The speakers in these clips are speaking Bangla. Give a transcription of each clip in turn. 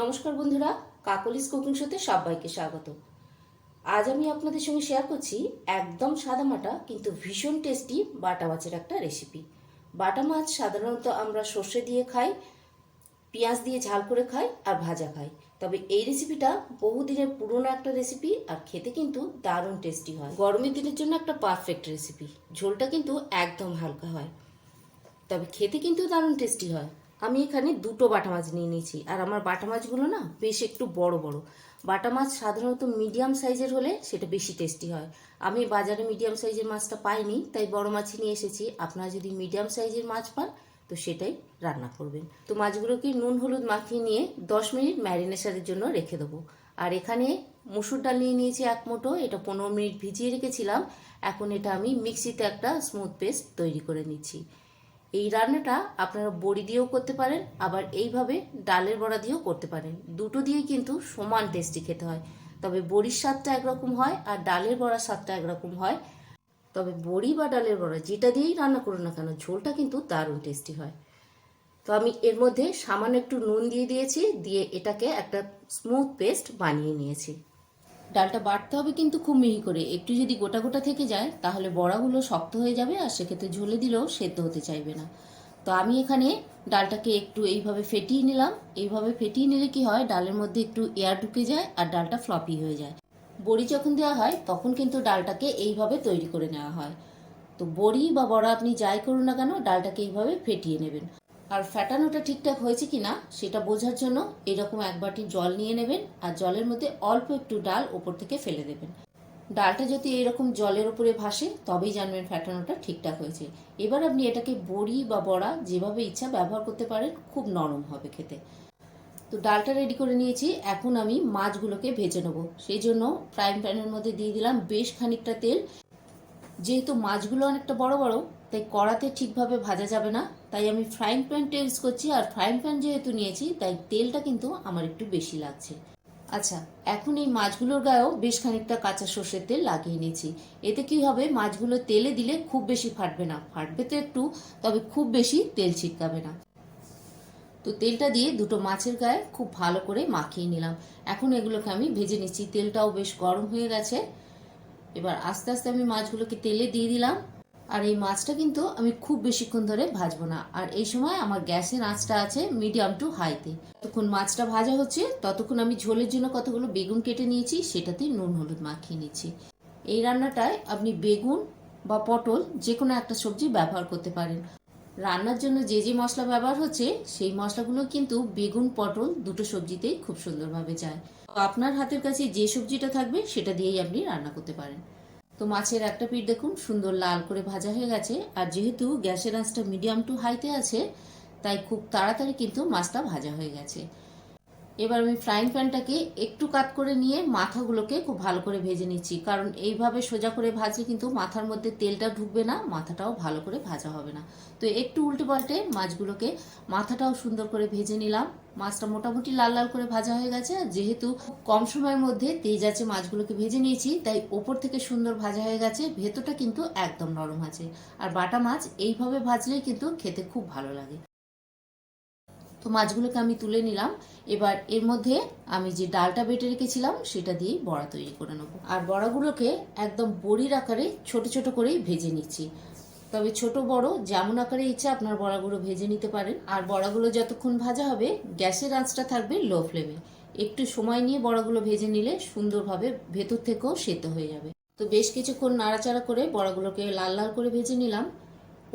নমস্কার বন্ধুরা, কাকলিস কুকিং শোতে সবাইকে স্বাগত। আজ আমি আপনাদের সঙ্গে শেয়ার করছি একদম সাদা মাটা কিন্তু ভীষণ টেস্টি বাটা মাছের একটা রেসিপি বাটা মাছ সাধারণত আমরা সর্ষে দিয়ে খাই, পেঁয়াজ দিয়ে ঝাল করে খাই আর ভাজা খাই। তবে এই রেসিপিটা বহুদিনের পুরনো একটা রেসিপি আর খেতে কিন্তু দারুণ টেস্টি হয়। গরমের দিনের জন্য একটা পারফেক্ট রেসিপি ঝোলটা কিন্তু একদম হালকা হয়। তবে খেতে কিন্তু দারুণ টেস্টি হয়। আমি এখানে দুটো বাটা মাছ নিয়ে নিয়েছি। আর আমার বাটা মাছগুলো না বেশ একটু বড় বড়। বাটা মাছ সাধারণত মিডিয়াম সাইজের হলে সেটা বেশি টেস্টি হয়। আমি বাজারে মিডিয়াম সাইজের মাছটা পাইনি, তাই বড় মাছই নিয়ে এসেছি। আপনারা যদি মিডিয়াম সাইজের মাছ পান, তো সেটাই রান্না করবেন। তো মাছগুলোকে নুন হলুদ মাখিয়ে নিয়ে দশ মিনিট ম্যারিনেশনের জন্য রেখে দেবো। আর এখানে মুসুর ডাল নিয়ে নিয়েছি এক মুঠো, এটা পনেরো মিনিট ভিজিয়ে রেখেছিলাম। এখন এটা আমি মিক্সিতে একটা স্মুথ পেস্ট তৈরি করে নিচ্ছি। এই রান্নাটা আপনারা বড়ি দিয়েও করতে পারেন, আবার এইভাবে ডালের বড়া দিয়েও করতে পারেন। দুটো দিয়েই কিন্তু সমান টেস্টি খেতে হয়। তবে বড়ির স্বাদটা একরকম হয় আর ডালের বড়ার স্বাদটা একরকম হয়। তবে বড়ি বা ডালের বড়া যেটা দিয়েই রান্না করুন না কেন, ঝোলটা কিন্তু দারুণ টেস্টি হয়। তো আমি এর মধ্যে সামান্য একটু নুন দিয়ে দিয়েছি, দিয়ে এটাকে একটা স্মুথ পেস্ট বানিয়ে নিয়েছি। ডালটা বাটতে হবে কিন্তু খুব মিহি করে। একটু যদি গোটা গোটা থেকে যায়, তাহলে বড়াগুলো শক্ত হয়ে যাবে আর সেক্ষেত্রে ঝুলে দিলেও সেদ্ধ হতে চাইবে না। তো আমি এখানে ডালটাকে একটু এইভাবে ফেটিয়ে নিলাম। এইভাবে ফেটিয়ে নিলে কি হয়, ডালের মধ্যে একটু এয়ার ঢুকে যায় আর ডালটা ফ্লপি হয়ে যায়। বড়ি যখন দেওয়া হয়, তখন কিন্তু ডালটাকে এইভাবে তৈরি করে নেওয়া হয়। তো বড়ি বা বড়া আপনি যাই করুন না কেন, ডালটাকে এইভাবে ফেটিয়ে নেবেন। আর ফ্যাটানোটা ঠিকঠাক হয়েছে কি না সেটা বোঝার জন্য এরকম এক বাটি জল নিয়ে নেবেন আর জলের মধ্যে অল্প একটু ডাল ওপর থেকে ফেলে দেবেন। ডালটা যদি এরকম জলের উপরে ভাসে, তবেই জানবেন ফ্যাটানোটা ঠিকঠাক হয়েছে। এবার আপনি এটাকে বড়ি বা বড়া যেভাবে ইচ্ছা ব্যবহার করতে পারেন, খুব নরম হবে খেতে। তো ডালটা রেডি করে নিয়েছি। এখন আমি মাছগুলোকে ভেজে নেব। সেই জন্য ফ্রাইং প্যানের মধ্যে দিয়ে দিলাম বেশ খানিকটা তেল। যেহেতু মাছগুলো অনেকটা বড় বড়, তাই কড়াতে ঠিকভাবে ভাজা যাবে না। তাই আমি ফ্রাইং প্যানটা ইউজ করছি আর ফ্রাইং প্যান যেহেতু নিয়েছি, তাই তেলটা কিন্তু আমার একটু বেশি লাগছে। আচ্ছা এখন এই মাছগুলোর গায়েও বেশ খানিকটা কাঁচা সর্ষের তেল লাগিয়ে নিয়েছি। এতে কি হবে, মাছগুলো তেলে দিলে খুব বেশি ফাটবে না। ফাটবে তো একটু, তবে খুব বেশি তেল ছিটকাবে না। তো তেলটা দিয়ে দুটো মাছের গায়ে খুব ভালো করে মাখিয়ে নিলাম। এখন এগুলোকে আমি ভেজে নিচ্ছি। তেলটাও বেশ গরম হয়ে গেছে। এবার আস্তে আস্তে আমি মাছগুলোকে তেলে দিয়ে দিলাম। আর এই মাছটা কিন্তু আমি খুব বেশিক্ষণ ধরে ভাজবো না। আর এই সময় আমার গ্যাসের আঁচটা আছে মিডিয়াম টু হাইতে। ততক্ষণ মাছটা ভাজা হচ্ছে, ততক্ষণ আমি ঝোলের জন্য কতগুলো বেগুন কেটে নিয়েছি, সেটাতে নুন হলুদ মাখিয়ে নিচ্ছি। এই রান্নাটায় আপনি বেগুন বা পটল যে কোনো একটা সবজি ব্যবহার করতে পারেন। রান্নার জন্য যে যে মশলা ব্যবহার হচ্ছে, সেই মশলাগুলো কিন্তু বেগুন, পটল দুটো সবজিতেই খুব সুন্দরভাবে যায়। আপনার হাতের কাছে যে সবজিটা থাকবে, সেটা দিয়েই আপনি রান্না করতে পারেন। তো মাছের একটা পিঠ দেখুন, সুন্দর লাল করে ভাজা হয়ে গেছে। আর যেহেতু গ্যাসের আঁচটা মিডিয়াম টু হাইতে আছে, তাই খুব তাড়াতাড়ি কিন্তু মাছটা ভাজা হয়ে গেছে। এবার আমি ফ্রাইং প্যানটাকে একটু কাত করে নিয়ে মাথাগুলোকে খুব ভালো করে ভেজে নিচ্ছি। কারণ এইভাবে সোজা করে ভাজলে কিন্তু মাথার মধ্যে তেলটা ঢুকবে না, মাথাটাও ভালো করে ভাজা হবে না। তো একটু উল্টে পাল্টে মাছগুলোকে মাথাটাও সুন্দর করে ভেজে নিলাম। মাছটা মোটামুটি লাল লাল করে ভাজা হয়ে গেছে। আর যেহেতু কম সময়ের মধ্যে তেজ আছে মাছগুলোকে ভেজে নিয়েছি, তাই ওপর থেকে সুন্দর ভাজা হয়ে গেছে। ভেতরটা কিন্তু একদম নরম আছে। আর বাটা মাছ এইভাবে ভাজলেই কিন্তু খেতে খুব ভালো লাগে। তো মাছগুলোকে আমি তুলে নিলাম। এবার এর মধ্যে আমি যে ডালটা বেটে রেখেছিলাম, সেটা দিয়ে বড়া তৈরি করে নেব। আর বড়াগুলোকে একদম বড়ির আকারে ছোট ছোট করেই ভেজে নিচ্ছি। তবে ছোট বড় যেমন আকারে ইচ্ছে আপনার বড়াগুলো ভেজে নিতে পারেন। আর বড়াগুলো যতক্ষণ ভাজা হবে, গ্যাসের আঁচটা থাকবে লো ফ্লেমে। একটু সময় নিয়ে বড়াগুলো ভেজে নিলে সুন্দরভাবে ভেতর থেকেও সেদ্ধ হয়ে যাবে। তো বেশ কিছুক্ষণ নাড়াচাড়া করে বড়াগুলোকে লাল লাল করে ভেজে নিলাম।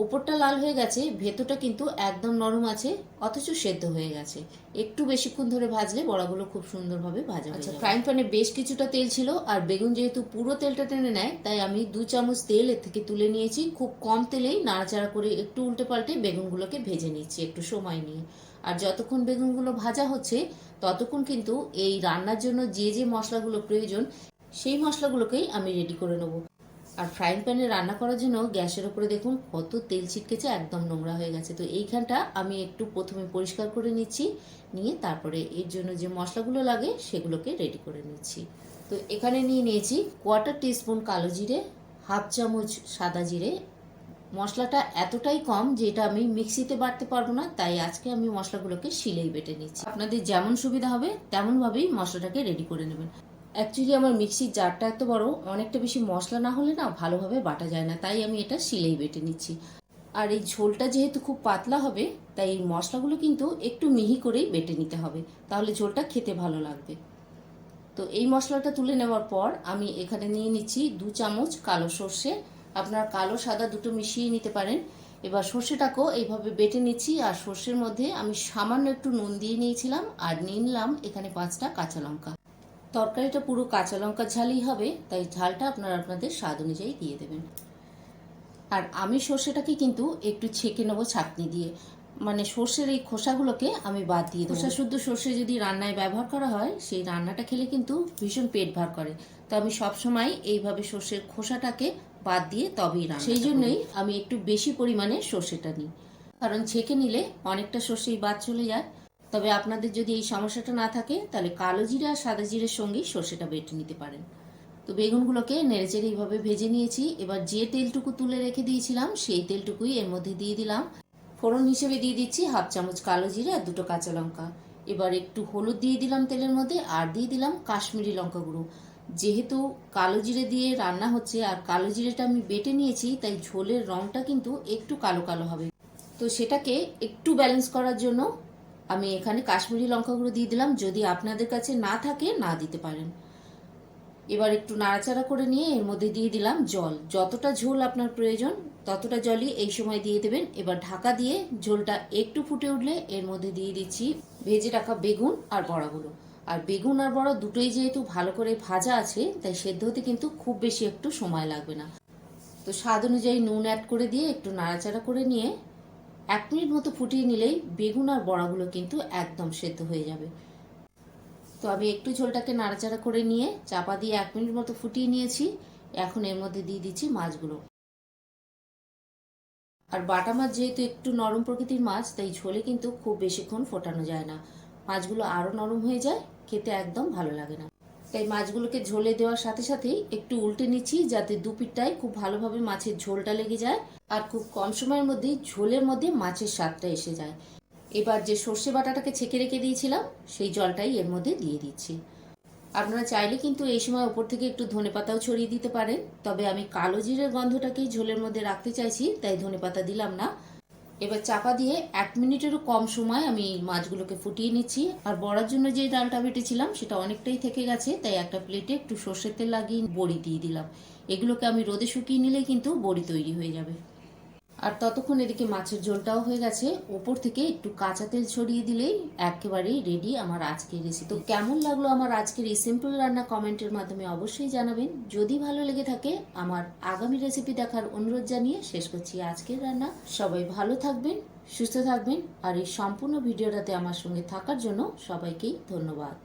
উপরটা লাল হয়ে গেছে ভেতরটা কিন্তু একদম নরম আছে অথচ সেদ্ধ হয়ে গেছে। একটু বেশিক্ষণ ধরে ভাজলে বড়াগুলো খুব সুন্দরভাবে ভাজা আচ্ছা ফ্রাইং প্যানে বেশ কিছুটা তেল ছিল আর বেগুন যেহেতু পুরো তেলটা টেনে নেয় তাই আমি দু চামচ তেল এর থেকে তুলে নিয়েছি। খুব কম তেলেই নাড়াচাড়া করে একটু উল্টে পাল্টে বেগুনগুলোকে ভেজে নিচ্ছি একটু সময় নিয়ে। আর যতক্ষণ বেগুনগুলো ভাজা হচ্ছে ততক্ষণ কিন্তু এই রান্নার জন্য যে যে মশলাগুলো প্রয়োজন সেই মশলাগুলোকেই আমি রেডি করে নেব। আর ফ্রাইং প্যানে রান্না করার জন্য গ্যাসের উপরে দেখুন, কত তেল ছিটকেছে, একদম নোংরা হয়ে গেছে। তো এইখানটা আমি একটু প্রথমে পরিষ্কার করে নিচ্ছি, নিয়ে তারপরে এর জন্য যে মশলাগুলো লাগে, সেগুলোকে রেডি করে নিচ্ছি। তো এখানে নিয়ে নিয়েছি কোয়ার্টার টিস্পুন কালো জিরে হাফ চামচ সাদা জিরে। মশলাটা এতটাই কম যেটা আমি মিক্সিতে বাটতে পারব না, তাই আজকে আমি মশলাগুলোকে শিলেই বেটে নিচ্ছি। আপনাদের যেমন সুবিধা হবে, তেমনভাবেই মশলাটাকে রেডি করে নেবেন। অ্যাকচুয়ালি আমার মিক্সির জারটা এত বড়, অনেকটা বেশি মশলা না হলে না ভালোভাবে বাটা যায় না, তাই আমি এটা শিলেই বেটে নিচ্ছি। আর এই ঝোলটা যেহেতু খুব পাতলা হবে, তাই এই মশলাগুলো কিন্তু একটু মিহি করেই বেটে নিতে হবে, তাহলে ঝোলটা খেতে ভালো লাগবে। তো এই মশলাটা তুলে নেওয়ার পর আমি এখানে নিয়ে নিচ্ছি দু চামচ কালো সর্ষে। আপনার কালো, সাদা দুটো মিশিয়ে নিতে পারেন। এবার সর্ষেটাকেও এইভাবে বেটে নিচ্ছি, আর সর্ষের মধ্যে আমি সামান্য একটু নুন দিয়ে নিয়েছিলাম, আর নিয়ে নিলাম এখানে পাঁচটা কাঁচা লঙ্কা। তরকারিটা পুরো কাঁচা লঙ্কা ঝালই হবে তাই ঝালটা আপনারা আপনাদের স্বাদ অনুযায়ী দিয়ে দেবেন। আর আমি সর্ষেটাকে কিন্তু একটু ছেঁকে নেব ছাঁকনি দিয়ে। মানে সর্ষের এই খোসাগুলোকে আমি বাদ দিয়ে দেবো। খোসা শুদ্ধ সর্ষে যদি রান্নায় ব্যবহার করা হয় সেই রান্নাটা খেলে কিন্তু ভীষণ পেট ভার করে। তো আমি সবসময় এইভাবে সর্ষের খোসাটাকে বাদ দিয়ে তবেই রান্না সেই জন্যই আমি একটু বেশি পরিমাণে সর্ষেটা নিই। কারণ ছেঁকে নিলে অনেকটা সর্ষেই বাদ চলে যায়। তবে আপনাদের যদি এই সমস্যাটা না থাকে, তাহলে কালো জিরা আর সাদা জিরের সঙ্গেই সর্ষেটা বেটে নিতে পারেন। তো বেগুনগুলোকে নেড়েচেড়ে এইভাবে ভেজে নিয়েছি। এবার যে তেলটুকু তুলে রেখে দিয়েছিলাম, সেই তেলটুকুই এর মধ্যে দিয়ে দিলাম। ফোড়ন হিসেবে দিয়ে দিচ্ছি হাফ চামচ কালো জিরে আর দুটো কাঁচা লঙ্কা। এবার একটু হলুদ দিয়ে দিলাম তেলের মধ্যে, আর দিয়ে দিলাম কাশ্মীরি লঙ্কা গুঁড়ো। যেহেতু কালো জিরে দিয়ে রান্না হচ্ছে আর কালো জিরেটা আমি বেটে নিয়েছি, তাই ঝোলের রংটা কিন্তু একটু কালো কালো হবে। তো সেটাকে একটু ব্যালেন্স করার জন্য আমি এখানে কাশ্মীরি লঙ্কা গুঁড়ো দিয়ে দিলাম। যদি আপনাদের কাছে না থাকে, না দিতে পারেন। এবার একটু নাড়াচাড়া করে নিয়ে এর মধ্যে দিয়ে দিলাম জল। যতটা ঝোল আপনার প্রয়োজন, ততটা জলই এই সময় দিয়ে দেবেন। এবার ঢাকা দিয়ে ঝোলটা একটু ফুটে উঠলে এর মধ্যে দিয়ে দিচ্ছি ভেজে রাখা বেগুন আর বড়াগুলো আর বেগুন আর বড়া দুটোই যেহেতু ভালো করে ভাজা আছে, তাই সেদ্ধ হতে কিন্তু খুব বেশি একটু সময় লাগবে না। তো স্বাদ অনুযায়ী নুন অ্যাড করে দিয়ে একটু নাড়াচাড়া করে নিয়ে এক মিনিট মতো ফুটিয়ে নিলেই বেগুন আর বড়াগুলো কিন্তু একদম সেদ্ধ হয়ে যাবে। তো আমি একটু ঝোলটাকে নাড়াচাড়া করে নিয়ে চাপা দিয়ে এক মিনিট মতো ফুটিয়ে নিয়েছি। এখন এর মধ্যে দিয়ে দিচ্ছি মাছগুলো। আর বাটা মাছ যেহেতু একটু নরম প্রকৃতির মাছ, তাই ঝোলে কিন্তু খুব বেশিক্ষণ ফোটানো যায় না। মাছগুলো আরও নরম হয়ে যায়, খেতে একদম ভালো লাগে না। তাই মাছগুলোকে ঝোলে দেওয়ার সাথে সাথেই একটু উল্টে নিচ্ছি যাতে দুপিটটায় খুব ভালোভাবে মাছের ঝোলটা লেগে যায় আর খুব কম সময়ের মধ্যেই ঝোলের মধ্যে মাছের স্বাদটা এসে যায়। এবার যে সর্ষে বাটাটাকে ছেঁকে রেখে দিয়েছিলাম, সেই জলটাই এর মধ্যে দিয়ে দিচ্ছি। আপনারা চাইলে কিন্তু এই সময় ওপর থেকে একটু ধনেপাতাও ছড়িয়ে দিতে পারেন, তবে আমি কালো জিরের গন্ধটাকেই ঝোলের মধ্যে রাখতে চাইছি, তাই ধনেপাতা দিলাম না। এবার চাপা দিয়ে এক মিনিটেরও কম সময় আমি মাছগুলোকে ফুটিয়ে নিচ্ছি। আর বড়ার জন্য যে ডালটা বেটেছিলাম, সেটা অনেকটাই থেকে গেছে, তাই একটা প্লেটে একটু সর্ষের তেল লাগিয়ে বড়ি দিয়ে দিলাম। এগুলোকে আমি রোদে শুকিয়ে নিলে কিন্তু বড়ি তৈরি হয়ে যাবে। আর ততক্ষণ এদিকে মাছের ঝোলটাও হয়ে গেছে। ওপর থেকে একটু কাঁচা তেল ছড়িয়ে দিলেই একেবারেই রেডি আমার আজকের রেসিপি তো কেমন লাগল আমার আজকের এই সিম্পল রান্না কমেন্টের মাধ্যমে অবশ্যই জানাবেন। যদি ভালো লেগে থাকে, আমার আগামী রেসিপি দেখার অনুরোধ জানিয়ে শেষ করছি আজকের রান্না। সবাই ভালো থাকবেন, সুস্থ থাকবেন, আর এই সম্পূর্ণ ভিডিওটাতে আমার সঙ্গে থাকার জন্য সবাইকেই ধন্যবাদ।